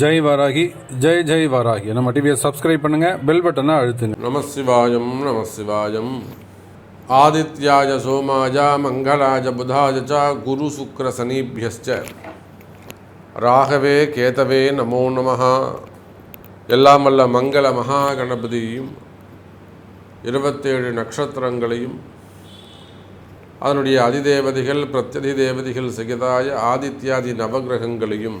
ஜெய் வாராகி ஜெய் ஜெய் வாராகி. நம்ம டிவியை சப்ஸ்கிரைப் பண்ணுங்க பெல் பட்டனை அழுத்துங்க. நம சிவாயம் நம சிவாயம். ஆதித்யாய சோமாய மங்களாய புதாய ச குரு சுக்ர சனீபியஸ்ச. ராகவே கேதவே நமோ நமஹா. எல்லாம் வல்ல மங்கள மகா கணபதியும் இருபத்தேழு நட்சத்திரங்களையும் அதனுடைய அதிதேவதிகள் பிரத்யதி தேவதிகள் சகிதாய ஆதித்யாதி நவகிரகங்களையும்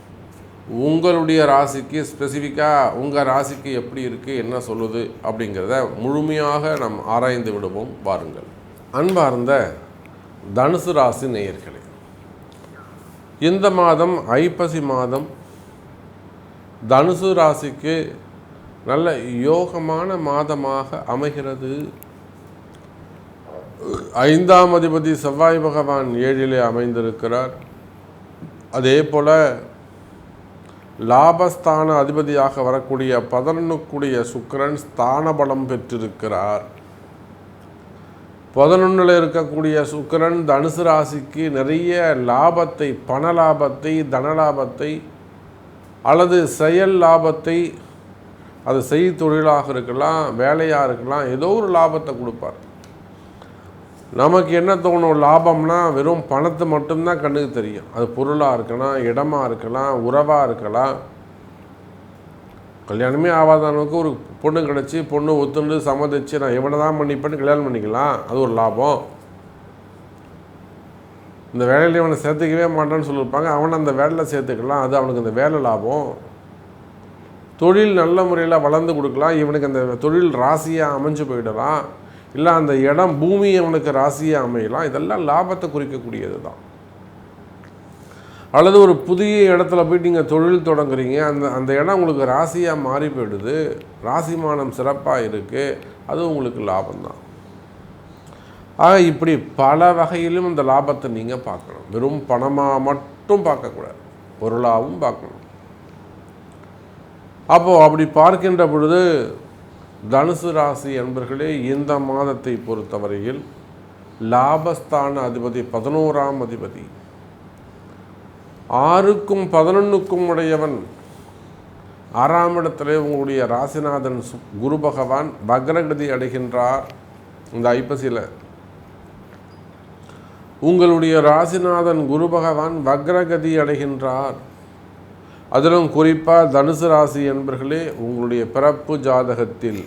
உங்களுடைய ராசிக்கு ஸ்பெசிஃபிக்காக உங்கள் ராசிக்கு எப்படி இருக்குது என்ன சொல்லுது அப்படிங்கிறத முழுமையாக நாம் ஆராய்ந்து விடுவோம். பாருங்கள் அன்பார்ந்த தனுசு ராசி நேயர்களே இந்த மாதம் ஐப்பசி மாதம் தனுசு ராசிக்கு நல்ல யோகமான மாதமாக அமைகிறது. ஐந்தாம் அதிபதி செவ்வாய் பகவான் ஏழிலே அமைந்திருக்கிறார். அதே போல் லாபஸ்தான அதிபதியாக வரக்கூடிய பதினொன்னுக்குடைய சுக்கிரன் ஸ்தான பலம் பெற்றிருக்கிறார். பதினொன்றில் இருக்கக்கூடிய சுக்கிரன் தனுசு ராசிக்கு நிறைய லாபத்தை பண லாபத்தை தன லாபத்தை அல்லது செயல் லாபத்தை அது செய் தொழிலாக இருக்கலாம் வேலையாக இருக்கலாம் ஏதோ ஒரு லாபத்தை கொடுப்பார். நமக்கு என்ன தோணும்? லாபம்னா வெறும் பணத்தை மட்டும்தான் கண்ணுக்கு தெரியும். அது பொருளாக இருக்கலாம் இடமா இருக்கலாம் உறவாக இருக்கலாம். கல்யாணமே ஆகாதவனுக்கு ஒரு பொண்ணு கிடச்சி பொண்ணு ஒத்துண்டு சம்மதிச்சு நான் எவ்வளோ தான் பண்ணிப்பேன்னு கல்யாணம் பண்ணிக்கலாம். அது ஒரு லாபம். இந்த வேலையில் இவனை சேர்த்துக்கவே மாட்டான்னு சொல்லியிருப்பாங்க. அவனை அந்த வேலையில் சேர்த்துக்கலாம். அது அவனுக்கு அந்த வேலை லாபம். தொழில் நல்ல முறையில் வளர்ந்து கொடுக்கலாம். இவனுக்கு அந்த தொழில் ராசியாக அமைஞ்சு போயிடலாம். இல்லை அந்த இடம் பூமி அவனுக்கு ராசியாக அமையலாம். இதெல்லாம் லாபத்தை குறிக்கக்கூடியது தான். அல்லது ஒரு புதிய இடத்துல போயிட்டு நீங்கள் தொழில் தொடங்குறீங்க. அந்த அந்த இடம் உங்களுக்கு ராசியாக மாறி போயிடுது. ராசிமானம் சிறப்பாக இருக்குது அது உங்களுக்கு லாபம்தான் ஆக இப்படி பல வகையிலும் அந்த லாபத்தை நீங்கள் பார்க்கணும். வெறும் பணமாக மட்டும் பார்க்கக்கூடாது. பொருளாகவும் பார்க்கணும். அப்போது அப்படி பார்க்கின்ற பொழுது தனுசு ராசி என்பர்களே இந்த மாதத்தை பொறுத்தவரையில் லாபஸ்தான அதிபதி பதினோராம் அதிபதி. ஆறுக்கும் பதினொன்றுக்கும் உடையவன். ஆறாம் இடத்திலே உங்களுடைய ராசிநாதன் சு- குரு பகவான் பக்ரகதி அடைகின்றார். இந்த ஐப்பசியில். உங்களுடைய ராசிநாதன் குரு பகவான் வக்ரகதி அடைகின்றார். அதிலும் குறிப்பாக தனுசு ராசி என்பர்களே உங்களுடைய பிறப்பு ஜாதகத்தில்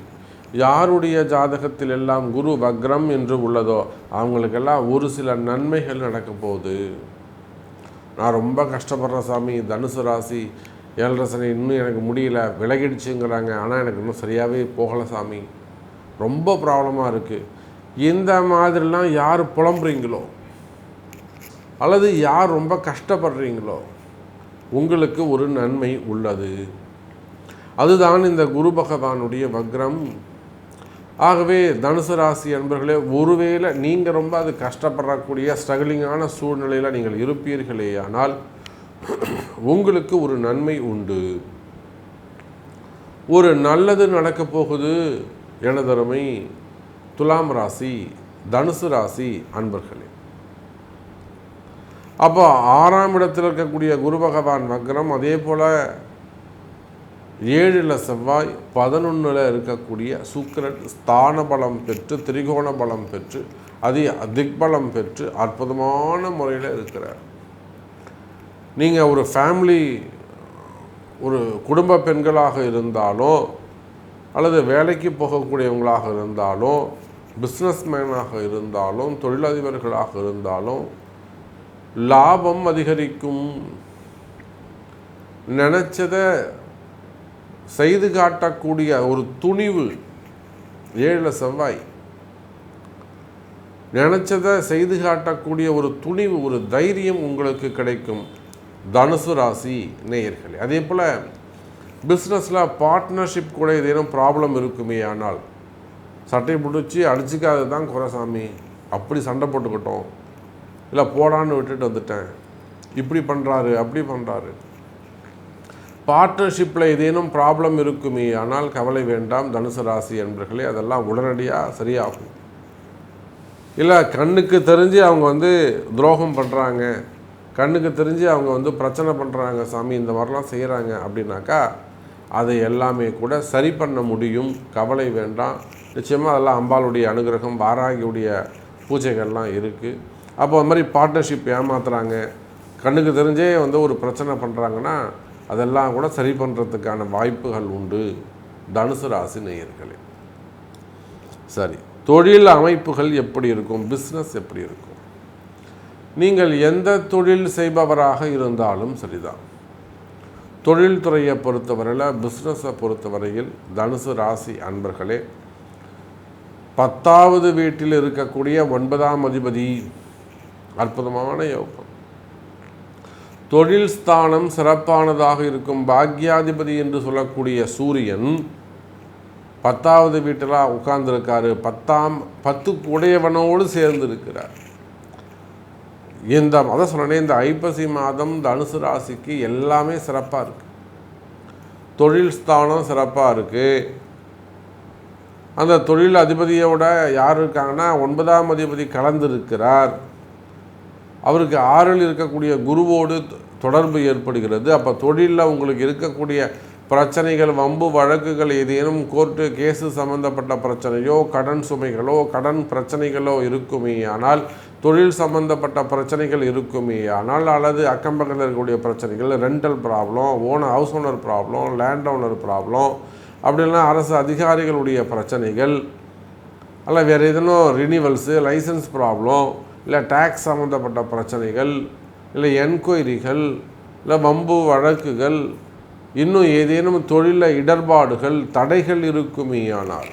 யாருடைய ஜாதகத்தில் எல்லாம் குரு வக்ரம் என்று உள்ளதோ அவங்களுக்கெல்லாம் ஒரு சில நன்மைகள் நடக்க போகுது. நான் ரொம்ப கஷ்டப்படுற சாமி. தனுசு ராசி ஏழரை சனி இன்னும் எனக்கு முடியல விலகிடுச்சுங்கிறாங்க. ஆனால் எனக்கு இன்னும் சரியாகவே போகலை சாமி. ரொம்ப ப்ராப்ளமாக இருக்குது இந்த மாதிரிலாம் யார் புலம்புறீங்களோ அல்லது யார் ரொம்ப கஷ்டப்படுறீங்களோ உங்களுக்கு ஒரு நன்மை உள்ளது. அதுதான் இந்த குரு பகவானுடைய வக்ரம். ஆகவே தனுசு ராசி அன்பர்களே ஒருவேளை நீங்கள் ரொம்ப அது கஷ்டப்படக்கூடிய ஸ்ட்ரகிளிங்கான சூழ்நிலையில் நீங்கள் இருப்பீர்களே ஆனால் உங்களுக்கு ஒரு நன்மை உண்டு. ஒரு நல்லது நடக்கப் போகுது எனதருமை துலாம் ராசி தனுசு ராசி அன்பர்களே. அப்போ ஆறாம் இடத்தில் இருக்கக்கூடிய குரு பகவான் வக்ரம் அதே போல் ஏழில் செவ்வாய் பதினொன்றில் இருக்கக்கூடிய சுக்கிரன் ஸ்தான பலம் பெற்று திரிகோண பலம் பெற்று அது திக்பலம் பெற்று அற்புதமான முறையில் இருக்கிறார். நீங்கள் ஒரு ஃபேமிலி ஒரு குடும்ப பெண்களாக இருந்தாலும் அல்லது வேலைக்கு போகக்கூடியவங்களாக இருந்தாலும் பிஸ்னஸ்மேனாக இருந்தாலும் தொழிலதிபர்களாக இருந்தாலும் லாபம் அதிகரிக்கும். நினச்சதை செய்து காட்டக்கூடிய ஒரு துணிவு ஏழில் செவ்வாய். நினச்சதை செய்து காட்டக்கூடிய ஒரு துணிவு ஒரு தைரியம் உங்களுக்கு கிடைக்கும். தனுசு ராசி நேயர்களே அதே போல் பிஸ்னஸில் பார்ட்னர்ஷிப் கூட ஏதேனும் ப்ராப்ளம் இருக்குமே ஆனால் சட்டை பிடிச்சி அடிச்சுக்காது தான் குறைசாமி அப்படி சண்டை போட்டுக்கிட்டோம். இல்லை போடான்னு விட்டுட்டு வந்துட்டேன். இப்படி பண்ணுறாரு அப்படி பண்ணுறாரு பார்ட்னர்ஷிப்பில் ஏதேனும் ப்ராப்ளம் இருக்குமே ஆனால் கவலை வேண்டாம் தனுசு ராசி என்பர்களே அதெல்லாம் உடனடியாக சரியாகும். இல்லை கண்ணுக்கு தெரிஞ்சு அவங்க வந்து துரோகம் பண்ணுறாங்க கண்ணுக்கு தெரிஞ்சு அவங்க வந்து பிரச்சனை பண்ணுறாங்க சாமி இந்த மாதிரிலாம் செய்கிறாங்க அப்படின்னாக்கா அதை எல்லாமே கூட சரி பண்ண முடியும். கவலை வேண்டாம். நிச்சயமாக அதெல்லாம் அம்பாளுடைய அனுகிரகம் வாராகியுடைய பூஜைகள்லாம் இருக்குது அப்போ அது மாதிரி பார்ட்னர்ஷிப் ஏமாத்துறாங்க. கண்ணுக்கு தெரிஞ்சே வந்து ஒரு பிரச்சனை பண்ணுறாங்கன்னா அதெல்லாம் கூட சரி பண்ணுறதுக்கான வாய்ப்புகள் உண்டு. தனுசு ராசி நேயர்களே. சரி தொழில் அமைப்புகள் எப்படி இருக்கும்? பிஸ்னஸ் எப்படி இருக்கும்? நீங்கள் எந்த தொழில் செய்பவராக இருந்தாலும் சரிதான். தொழில்துறையை பொறுத்தவரையில் பிஸ்னஸை பொறுத்தவரையில் தனுசு ராசி அன்பர்களே பத்தாவது வீட்டில் இருக்கக்கூடிய ஒன்பதாம் அதிபதி அற்புதமான யோகம். தொழில் ஸ்தானம் சிறப்பானதாக இருக்கும் பாக்யாதிபதி என்று சொல்லக்கூடிய சூரியன் பத்தாவது வீட்டில் உட்கார்ந்துருக்காரு. பத்தாம் பத்து உடையவனோடு சேர்ந்து இருக்கிறார் இந்த மத சொன்னேனே இந்த ஐப்பசி மாதம் தனுசு ராசிக்கு எல்லாமே சிறப்பாக இருக்கு. தொழில் ஸ்தானம் சிறப்பாக இருக்குது அந்த தொழில் அதிபதியோட யார் இருக்காங்கன்னா ஒன்பதாம் அதிபதி கலந்திருக்கிறார். அவருக்கு ஆறில் இருக்கக்கூடிய குருவோடு தொடர்பு ஏற்படுகிறது. அப்போ தொழிலில் உங்களுக்கு இருக்கக்கூடிய பிரச்சனைகள் வம்பு வழக்குகள் ஏதேனும் கோர்ட்டு கேஸு சம்பந்தப்பட்ட பிரச்சனையோ கடன் சுமைகளோ கடன் பிரச்சனைகளோ இருக்குமே ஆனால் தொழில் சம்பந்தப்பட்ட பிரச்சனைகள் இருக்குமே ஆனால் அல்லது அக்கம்பக்கத்தில் இருக்கக்கூடிய பிரச்சனைகள் rental problem owner house owner problem land owner problem அப்படிலாம் அரசு அதிகாரிகளுடைய பிரச்சனைகள் அல்ல வேறு எதுனோ ரினிவல்ஸு லைசன்ஸ் ப்ராப்ளம் இல்லை டேக்ஸ் சம்மந்தப்பட்ட பிரச்சனைகள் இல்லை என்கொயரிகள் இல்லை வம்பு வழக்குகள் இன்னும் ஏதேனும் தொழிலில் இடர்பாடுகள் தடைகள் இருக்குமேயானால்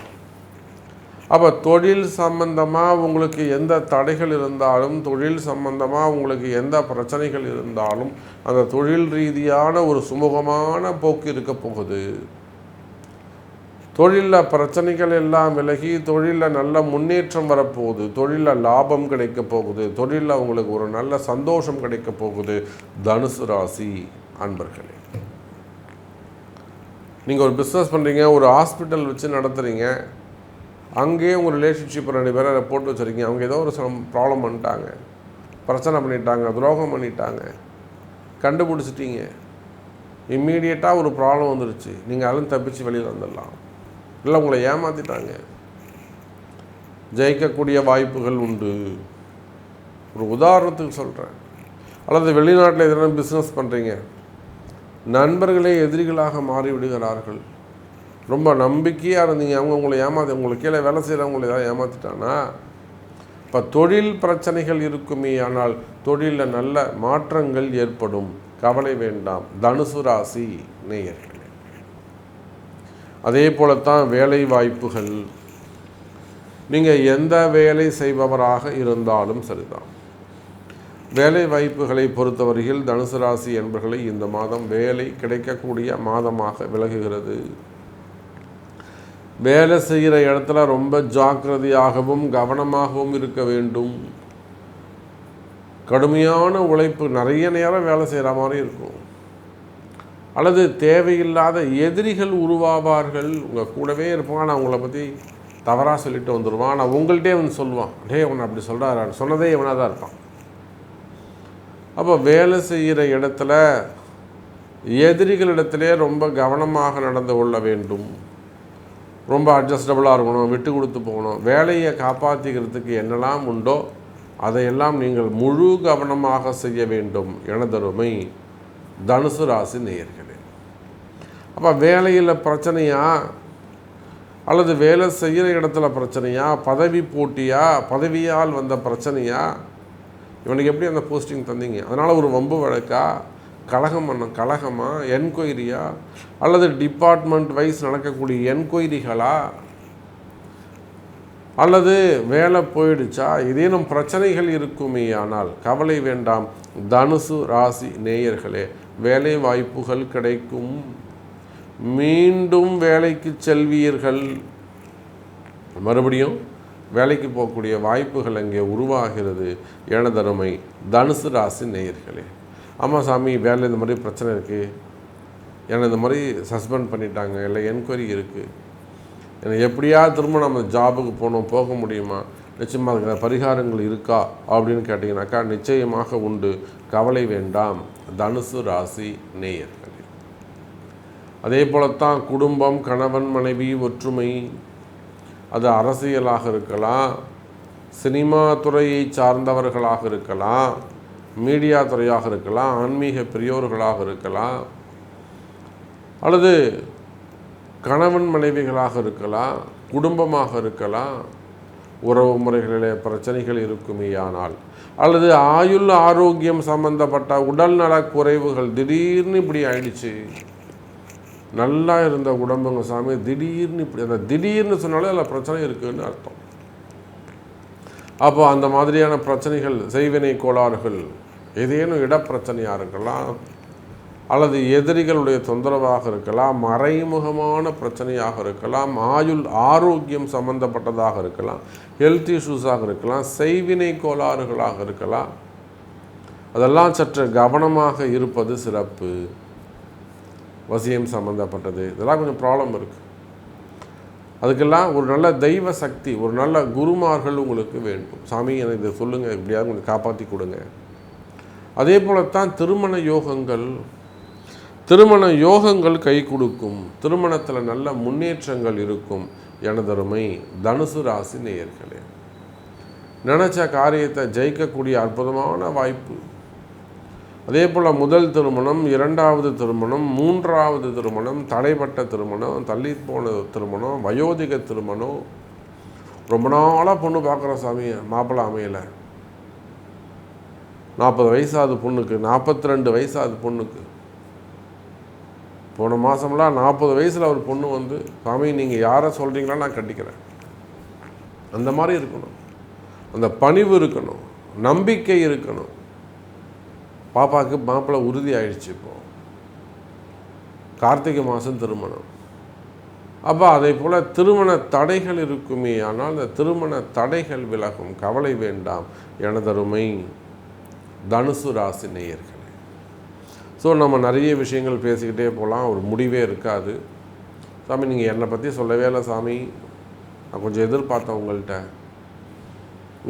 அப்போ தொழில் சம்பந்தமாக உங்களுக்கு எந்த தடைகள் இருந்தாலும் தொழில் சம்பந்தமாக உங்களுக்கு எந்த பிரச்சனைகள் இருந்தாலும் அந்த தொழில் ரீதியான ஒரு சுமூகமான போக்கு இருக்க போகுது. தொழிலில் பிரச்சனைகள் எல்லாம் விலகி தொழிலில் நல்ல முன்னேற்றம் வரப்போகுது. தொழிலில் லாபம் கிடைக்க போகுது. தொழிலில் உங்களுக்கு ஒரு நல்ல சந்தோஷம் கிடைக்க போகுது. தனுசு ராசி அன்பர்களே. நீங்கள் ஒரு பிஸ்னஸ் பண்ணுறீங்க ஒரு ஹாஸ்பிட்டல் வச்சு நடத்துகிறீங்க அங்கேயே உங்கள் ரிலேஷன்ஷிப் ரெண்டு பேரை போட்டு வச்சுருக்கீங்க. அவங்க ஏதோ ஒரு ப்ராப்ளம் பண்ணிட்டாங்க. பிரச்சனை பண்ணிட்டாங்க துரோகம் பண்ணிட்டாங்க. கண்டுபிடிச்சிட்டீங்க. இம்மீடியட்டாக ஒரு ப்ராப்ளம் வந்துருச்சு. நீங்கள் அதிலும் தப்பிச்சு வெளியில் வந்துடலாம். இல்லை உங்களை ஏமாற்றிட்டாங்க ஜெயிக்கக்கூடிய வாய்ப்புகள் உண்டு. ஒரு உதாரணத்துக்கு சொல்கிறேன் அல்லது வெளிநாட்டில் எதனா பிஸ்னஸ் பண்ணுறீங்க நண்பர்களே எதிரிகளாக மாறிவிடுகிறார்கள். ரொம்ப நம்பிக்கையாக இருந்தீங்க. அவங்க உங்களை ஏமாத்தி உங்களுக்கு கீழே வேலை செய்கிறவங்களை ஏதாவது ஏமாற்றிட்டானா இப்போ தொழில் பிரச்சனைகள் இருக்குமே ஆனால் தொழிலில் நல்ல மாற்றங்கள் ஏற்படும். கவலை வேண்டாம். தனுசு ராசி நேயர்கள். அதே போலத்தான் வேலை வாய்ப்புகள் நீங்கள் எந்த வேலை செய்பவராக இருந்தாலும் சரிதான். வேலை வாய்ப்புகளை பொறுத்தவரையில் தனுசு ராசி என்பர்களை இந்த மாதம் வேலை கிடைக்கக்கூடிய மாதமாக விலகுகிறது வேலை செய்கிற இடத்துல ரொம்ப ஜாக்கிரதையாகவும் கவனமாகவும் இருக்க வேண்டும். கடுமையான உழைப்பு நிறைய நேரம் வேலை செய்கிற மாதிரி இருக்கும். அல்லது தேவையில்லாத எதிரிகள் உருவாவார்கள். உங்கள் கூடவே இருப்பான் நான் பற்றி தவறாக சொல்லிட்டு வந்துடுவான் ஆனால் உங்கள்கிட்டே வந்து சொல்லுவான். டே அவனை அப்படி சொல்கிறாரு சொன்னதே இவனாக தான் இருப்பான். அப்போ வேலை செய்கிற இடத்துல எதிரிகளிடத்திலே ரொம்ப கவனமாக நடந்து கொள்ள வேண்டும். ரொம்ப அட்ஜஸ்டபுளாக இருக்கணும் விட்டு கொடுத்து போகணும். வேலையை காப்பாற்றிக்கிறதுக்கு என்னெல்லாம் உண்டோ அதையெல்லாம் நீங்கள் முழு கவனமாக செய்ய வேண்டும். எனதருமை. தனுசு ராசி நேயர்களே. அப்போ வேலையில் பிரச்சனையா? அல்லது வேலை செய்கிற இடத்துல பிரச்சனையா? பதவி போட்டியா? பதவியால் வந்த பிரச்சனையா? இவனுக்கு எப்படி அந்த போஸ்டிங் தந்தீங்க? அதனால் ஒரு வம்பு வழக்கா? கலகம் பண்ண கலகமா என்கொயரியா? அல்லது டிபார்ட்மெண்ட் வைஸ் நடக்கக்கூடிய என்கொயரிகளா? அல்லது வேலை போயிடுச்சா? ஏதேனும் பிரச்சனைகள் இருக்குமே ஆனால் கவலை வேண்டாம். தனுசு ராசி நேயர்களே வேலை வாய்ப்புகள் கிடைக்கும். மீண்டும் வேலைக்கு செல்வீர்கள். மறுபடியும் வேலைக்கு போகக்கூடிய வாய்ப்புகள் அங்கே உருவாகிறது. எனதருமை தனுசு ராசி நேயர்களே. ஆமாம் சாமி வேலை இந்த மாதிரி பிரச்சனை இருக்குது என்னை இந்த மாதிரி சஸ்பெண்ட் பண்ணிட்டாங்க இல்லை என்கொயரி இருக்குது எனக்கு எப்படியா திரும்ப நம்ம ஜாபுக்கு போகணும் போக முடியுமா? நிச்சயமாக அதுக்கு பரிகாரங்கள் இருக்கா அப்படின்னு கேட்டிங்கனாக்கா நிச்சயமாக உண்டு. கவலை வேண்டாம். தனுசு ராசி நேயர்கள். அதே போலத்தான் குடும்பம் கணவன் மனைவி ஒற்றுமை அது அரசியலாக இருக்கலாம் சினிமா துறையை சார்ந்தவர்களாக இருக்கலாம் மீடியா துறையாக இருக்கலாம் ஆன்மீக பெரியோர்களாக இருக்கலாம் அல்லது கணவன் மனைவிகளாக இருக்கலாம் குடும்பமாக இருக்கலாம் உறவு முறைகளிலே பிரச்சனைகள் இருக்குமேயானால் அல்லது ஆயுள் ஆரோக்கியம் சம்பந்தப்பட்ட நல குறைவுகள் திடீர்னு இப்படி ஆயிடுச்சு. நல்லா இருந்த உடம்புங்க சாமி திடீர்னு இப்படி அந்த திடீர்னு சொன்னாலே அதில் பிரச்சனை இருக்குன்னு அர்த்தம். அப்போ அந்த மாதிரியான பிரச்சனைகள் செய்வினை கோளாறுகள் ஏதேனும் இடப்பிரச்சனையாக இருக்கலாம் அல்லது எதிரிகளுடைய தொந்தரவாக இருக்கலாம் மறைமுகமான பிரச்சனையாக இருக்கலாம் ஆயுள் ஆரோக்கியம் சம்பந்தப்பட்டதாக இருக்கலாம் ஹெல்த் இஷ்யூஸாக இருக்கலாம் செய்வினை கோளாறுகளாக இருக்கலாம். அதெல்லாம் சற்று கவனமாக இருப்பது சிறப்பு. வசியம் சம்மந்தப்பட்டது இதெல்லாம் கொஞ்சம் ப்ராப்ளம் இருக்குது அதுக்கெல்லாம் ஒரு நல்ல தெய்வ சக்தி ஒரு நல்ல குருமார்கள் உங்களுக்கு வேண்டும். சாமி எனக்கு இதை சொல்லுங்கள் எப்படியாவது கொஞ்சம் காப்பாற்றி கொடுங்க. அதே போலத்தான் திருமண யோகங்கள் திருமண யோகங்கள் கை கொடுக்கும். திருமணத்தில் நல்ல முன்னேற்றங்கள் இருக்கும். எனதருமை தனுசு ராசி நேயர்களே. நினச்ச காரியத்தை ஜெயிக்கக்கூடிய அற்புதமான வாய்ப்பு. அதே போல் முதல் திருமணம் இரண்டாவது திருமணம் மூன்றாவது திருமணம் தடைப்பட்ட திருமணம் தள்ளி போன திருமணம் வயோதிக திருமணம். ரொம்ப நாளாக பொண்ணு பார்க்குற சாமியை மாப்பிள்ளை அமையலை. நாற்பது வயசாது பொண்ணுக்கு நாற்பத்தி ரெண்டு வயசாது பொண்ணுக்கு. போன மாதம்லாம் நாற்பது வயசில் ஒரு பொண்ணு வந்து சாமி நீங்கள் யாரை சொல்கிறீங்களோ நான் கட்டிக்கிறேன் அந்த மாதிரி இருக்கணும். அந்த பணிவு இருக்கணும். நம்பிக்கை இருக்கணும். பாப்பாவுக்கு மாப்பிள்ளை உறுதி ஆயிடுச்சு இப்போ. கார்த்திகை மாதம் திருமணம். அப்போ அதே போல் திருமண தடைகள் இருக்குமே ஆனால் அந்த திருமண தடைகள் விலகும். கவலை வேண்டாம். எனதருமை தனுசு ராசி நேயர்கள். ஸோ நம்ம நிறைய விஷயங்கள் பேசிக்கிட்டே போகலாம். ஒரு முடிவே இருக்காது. சாமி நீங்கள் என்னை பற்றி சொல்லவே இல்லை சாமி. நான் கொஞ்சம் எதிர்பார்த்தேன் உங்கள்கிட்ட.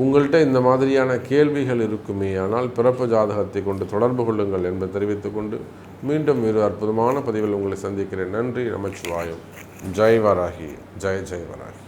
உங்கள்கிட்ட இந்த மாதிரியான கேள்விகள் இருக்குமே. ஆனால் பிறப்பு ஜாதகத்தை கொண்டு தொடர்பு கொள்ளுங்கள் என்பதை தெரிவித்துக்கொண்டு மீண்டும் ஒரு அற்புதமான பதிவில் உங்களை சந்திக்கிறேன். நன்றி. நமச்சிவாயம். ஜெய் வராகி ஜெய் ஜெய் வராகி